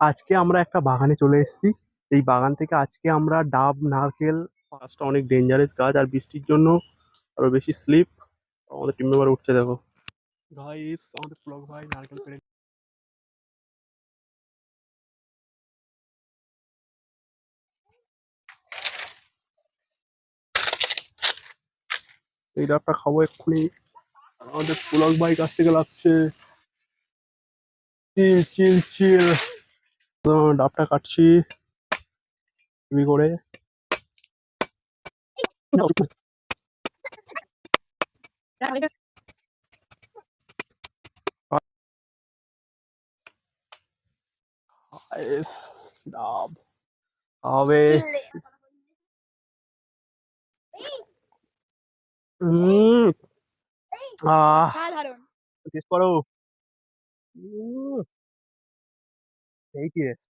আজকে আমরা একটা বাগানে চলে এসেছি। এই বাগান থেকে আজকে আমরা ডাব, নারকেল গাছটা অনেক ডেঞ্জারাস গাছ আর বৃষ্টির জন্য আরও বেশি স্লিপ আমাদের টিম মেম্বার উঠছে, দেখো। গাইস আমাদের ভাই নারকেল এই ডাবটা খাব এক্ষুনি। আমাদের পুলক ভাই কাছ থেকে লাগছে। চিল চিল চিল। ডাবটা কাটছি। তুমি করে। ডাব। হবে। টেস্ট করো। atheist